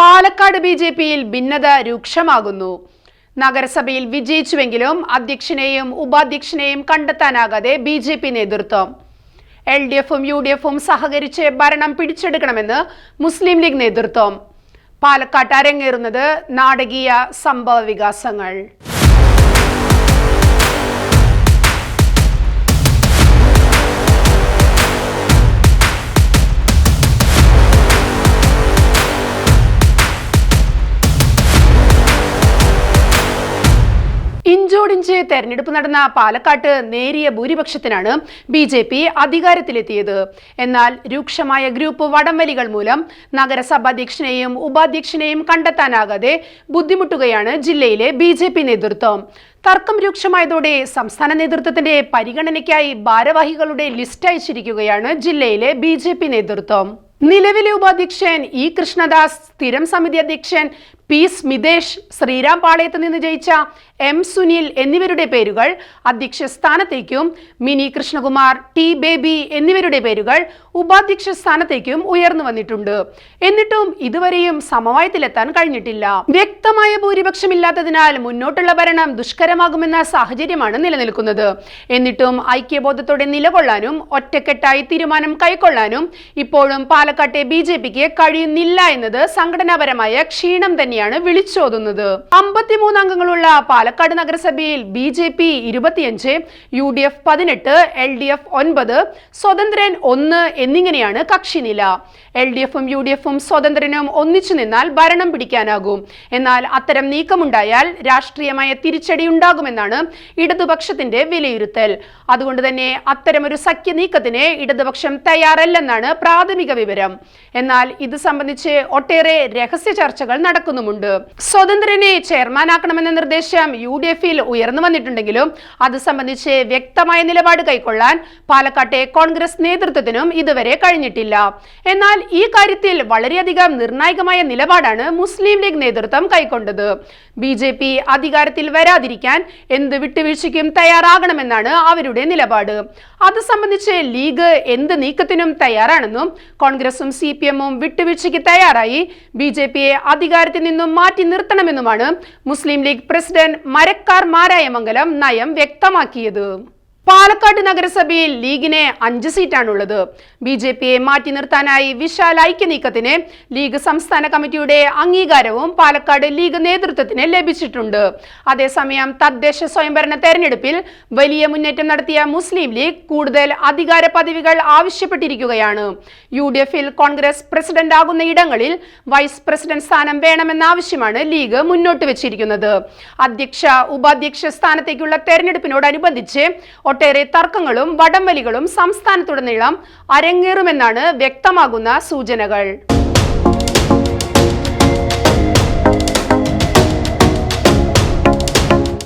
Palakkad B J പിയിൽ ഭിന്നത രൂക്ഷമാകുന്നു. നഗരസഭയിൽ വിജയിച്ചുവെങ്കിലും അധ്യക്ഷനെയും ഉപാധ്യക്ഷനെയും കണ്ടെത്താനാകാതെ ബി ജെ പി നേതൃത്വം. എൽ ഡി എഫും യു ഡി എഫും സഹകരിച്ച് ഭരണം പിടിച്ചെടുക്കണമെന്ന് മുസ്ലിം ലീഗ് നേതൃത്വം. പാലക്കാട്ട് അരങ്ങേറുന്നത് നാടകീയ സംഭവ വികാസങ്ങൾ. ഇഞ്ചോടിഞ്ച് തെരഞ്ഞെടുപ്പ് നടന്ന പാലക്കാട്ട് നേരിയ ഭൂരിപക്ഷത്തിനാണ് ബി ജെ പി അധികാരത്തിലെത്തിയത്. എന്നാൽ രൂക്ഷമായ ഗ്രൂപ്പ് വടംവലികൾ മൂലം നഗരസഭാ അധ്യക്ഷനെയും ഉപാധ്യക്ഷനെയും കണ്ടെത്താനാകാതെ ബുദ്ധിമുട്ടുകയാണ് ജില്ലയിലെ ബി നേതൃത്വം. തർക്കം രൂക്ഷമായതോടെ സംസ്ഥാന നേതൃത്വത്തിന്റെ പരിഗണനയ്ക്കായി ഭാരവാഹികളുടെ ലിസ്റ്റ് അയച്ചിരിക്കുകയാണ് ജില്ലയിലെ ബി നേതൃത്വം. നിലവിലെ ഉപാധ്യക്ഷൻ ഇ കൃഷ്ണദാസ് സ്ഥിരം സമിതി അധ്യക്ഷൻ പി സ്മിതേഷ് ശ്രീരാം പാളയത്ത് നിന്ന് ജയിച്ച എം സുനിൽ എന്നിവരുടെ പേരുകൾ അധ്യക്ഷ സ്ഥാനത്തേക്കും മിനി കൃഷ്ണകുമാർ ടി ബേബി എന്നിവരുടെ പേരുകൾ ഉപാധ്യക്ഷ സ്ഥാനത്തേക്കും ഉയർന്നു വന്നിട്ടുണ്ട്. എന്നിട്ടും ഇതുവരെയും സമവായത്തിലെത്താൻ കഴിഞ്ഞിട്ടില്ല. വ്യക്തമായ ഭൂരിപക്ഷമില്ലാത്തതിനാൽ മുന്നോട്ടുള്ള ഭരണം ദുഷ്കരമാകുമെന്ന സാഹചര്യമാണ് നിലനിൽക്കുന്നത്. എന്നിട്ടും ഐക്യബോധത്തോടെ നിലകൊള്ളാനും ഒറ്റക്കെട്ടായി തീരുമാനം കൈക്കൊള്ളാനും ഇപ്പോഴും പാലക്കാട്ടെ ബി കഴിയുന്നില്ല എന്നത് സംഘടനാപരമായ ക്ഷീണം തന്നെയാണ് വിളിച്ചോതുന്നത്. അമ്പത്തിമൂന്ന് അംഗങ്ങളുള്ള പാലക്കാട് നഗരസഭയിൽ ബി ജെ പി ഇരുപത്തിയഞ്ച് യു ഡി എഫ് പതിനെട്ട് എൽ ഡി എഫ് ഒൻപത് സ്വതന്ത്രൻ ഒന്ന് എന്നിങ്ങനെയാണ് കക്ഷിനില. എൽ ഡി എഫും യു ഡി എഫും സ്വതന്ത്രനും ഒന്നിച്ചു നിന്നാൽ ഭരണം പിടിക്കാനാകും. എന്നാൽ അത്തരം നീക്കമുണ്ടായാൽ രാഷ്ട്രീയമായ തിരിച്ചടി ഉണ്ടാകുമെന്നാണ് ഇടതുപക്ഷത്തിന്റെ വിലയിരുത്തൽ. അതുകൊണ്ട് തന്നെ അത്തരമൊരു സഖ്യ നീക്കത്തിന് ഇടതുപക്ഷം തയ്യാറല്ലെന്നാണ് പ്രാഥമിക വിവരം. എന്നാൽ ഇത് സംബന്ധിച്ച് ഒട്ടേറെ രഹസ്യ ചർച്ചകൾ നടക്കുന്നുമുണ്ട് സ്വതന്ത്രനെ ചെയർമാനാക്കണമെന്ന നിർദ്ദേശം യു ഡി എഫിൽ ഉയർന്നു വന്നിട്ടുണ്ടെങ്കിലും അത് സംബന്ധിച്ച് വ്യക്തമായ നിലപാട് കൈക്കൊള്ളാൻ പാലക്കാട്ടെ കോൺഗ്രസ് നേതൃത്വത്തിനും ഇതുവരെ കഴിഞ്ഞിട്ടില്ല. എന്നാൽ ഈ കാര്യത്തിൽ വളരെയധികം നിർണായകമായ നിലപാടാണ് മുസ്ലിം ലീഗ് നേതൃത്വം കൈക്കൊണ്ടത്. ബി ജെ പി അധികാരത്തിൽ വരാതിരിക്കാൻ എന്ത് വിട്ടുവീഴ്ചയ്ക്കും തയ്യാറാകണമെന്നാണ് അവരുടെ നിലപാട്. അത് സംബന്ധിച്ച് ലീഗ് എന്ത് നീക്കത്തിനും തയ്യാറാണെന്നും കോൺഗ്രസും സി പി എമ്മും വിട്ടുവീഴ്ചയ്ക്ക് തയ്യാറായി. ബി ജെ പിയെ അധികാരത്തിൽ നിന്നും മാറ്റി നിർത്തണമെന്നുമാണ് മുസ്ലിം ലീഗ് പ്രസിഡന്റ് മരക്കാർ മാരായമംഗലം നയം വ്യക്തമാക്കിയത്. പാലക്കാട് നഗരസഭയിൽ ലീഗിന് അഞ്ച് സീറ്റാണുള്ളത്. ബി ജെ പിയെ മാറ്റി നിർത്താനായി വിശാൽ ഐക്യനീക്കത്തിന് ലീഗ് സംസ്ഥാന കമ്മിറ്റിയുടെ അംഗീകാരവും പാലക്കാട് ലീഗ് നേതൃത്വത്തിന് ലഭിച്ചിട്ടുണ്ട്. അതേസമയം തദ്ദേശ സ്വയംഭരണ തെരഞ്ഞെടുപ്പിൽ വലിയ മുന്നേറ്റം നടത്തിയ മുസ്ലിം ലീഗ് കൂടുതൽ അധികാര പദവികൾ ആവശ്യപ്പെട്ടിരിക്കുകയാണ്. യു ഡി എഫിൽ കോൺഗ്രസ് പ്രസിഡന്റ് ആകുന്ന ഇടങ്ങളിൽ വൈസ് പ്രസിഡന്റ് സ്ഥാനം വേണമെന്ന ആവശ്യമാണ് ലീഗ് മുന്നോട്ട് വെച്ചിരിക്കുന്നത്. അധ്യക്ഷ ഉപാധ്യക്ഷ സ്ഥാനത്തേക്കുള്ള തെരഞ്ഞെടുപ്പിനോടനുബന്ധിച്ച് ഒട്ടേറെ തർക്കങ്ങളും വടംവലികളും സംസ്ഥാനത്തുടനീളം അരങ്ങേറുമെന്നാണ് വ്യക്തമാകുന്ന സൂചനകൾ.